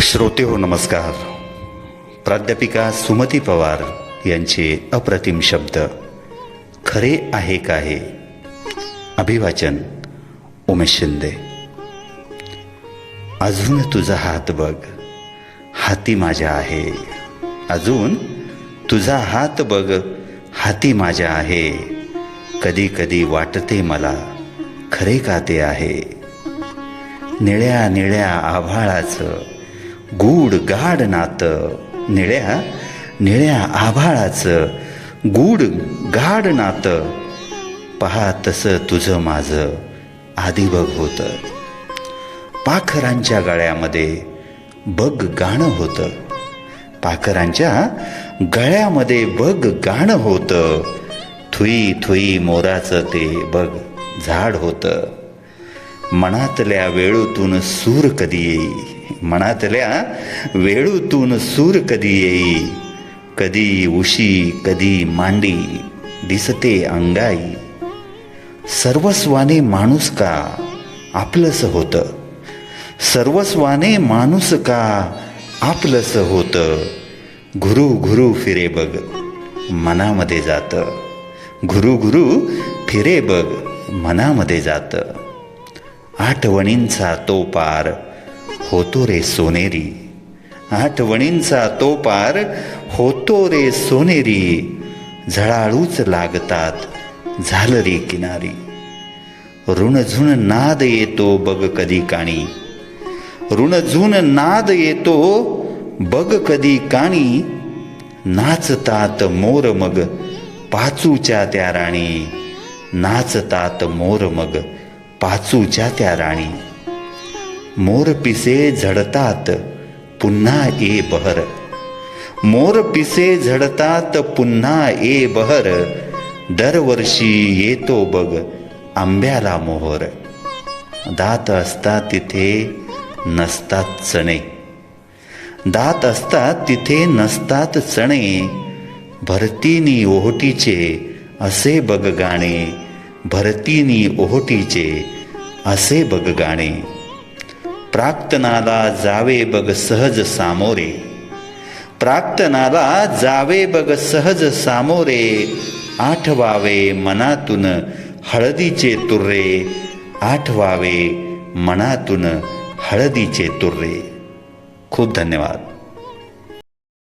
श्रोते हो नमस्कार. प्राध्यापिका सुमती पवार यांचे अप्रतिम शब्द. खरे आहे का हे? अभिवाचन उमेश शिंदे. अजून तुझा हात बघ. हाती माझ्या आहे. अजून तुझा हात बघ. हाती माझ्या आहे. कधी कधी वाटते मला खरे का ते आहे? निळ्या निळ्या आभाळाचं गूढ गाढ नातं. निळ्या निळ्या आभाळाचं गूढ गाढ नातं. पहा तसं तुझं माझं आधी बघ होतं. पाखरांच्या गळ्यामध्ये बघ गाणं होतं. पाखरांच्या गळ्यामध्ये बघ गाणं होतं. थुई थुई मोराचं ते बघ झाड होतं. मनातल्या वेळूतून सूर कधी येई? मनातल्या वेळूतून सूर कधी येई कधी उशी कधी मांडी दिसते अंगाई. सर्वस्वाने माणूस का आपलंस होतं? सर्वस्वाने माणूस का आपलंस होतं? घुरू घुरू फिरे बघ मनामध्ये जातं. घुरू घुरू फिरे बघ मनामध्ये जातं. आठवणींचा तो पार होतो रे सोनेरी. आठवणींचा तो पार होतो रे सोनेरी. झळाळूच लागतात झालरी किनारी. ऋणझुण नाद येतो बग कधी काणी. ऋणझुण नाद येतो बग कधी काणी. नाचतात मोर मग पाचूच्या त्या राणी. नाचतात मोर मग पाचूच्या त्या राणी. मोर पिसे झडतात पुन्हा ए बहर. मोर पिसे झडतात पुन्हा ए बहर. दरवर्षी येतो बघ आंब्याला मोहर. दात असतात तिथे नसतात चणे. दात असतात तिथे नसतात चणे. भरतीनी ओहोटीचे असे बघ गाणे. भरतीनी ओहोटीचे असे बघ गाणे. प्राक्तनाला जावे बघ सहज सामोरे प्राक्तनाला जावे बघ सहज सामोरे आठवावे मनातून हळदीचे तुर्रे आठवावे मनातून हळदीचे तुर्रे खूप धन्यवाद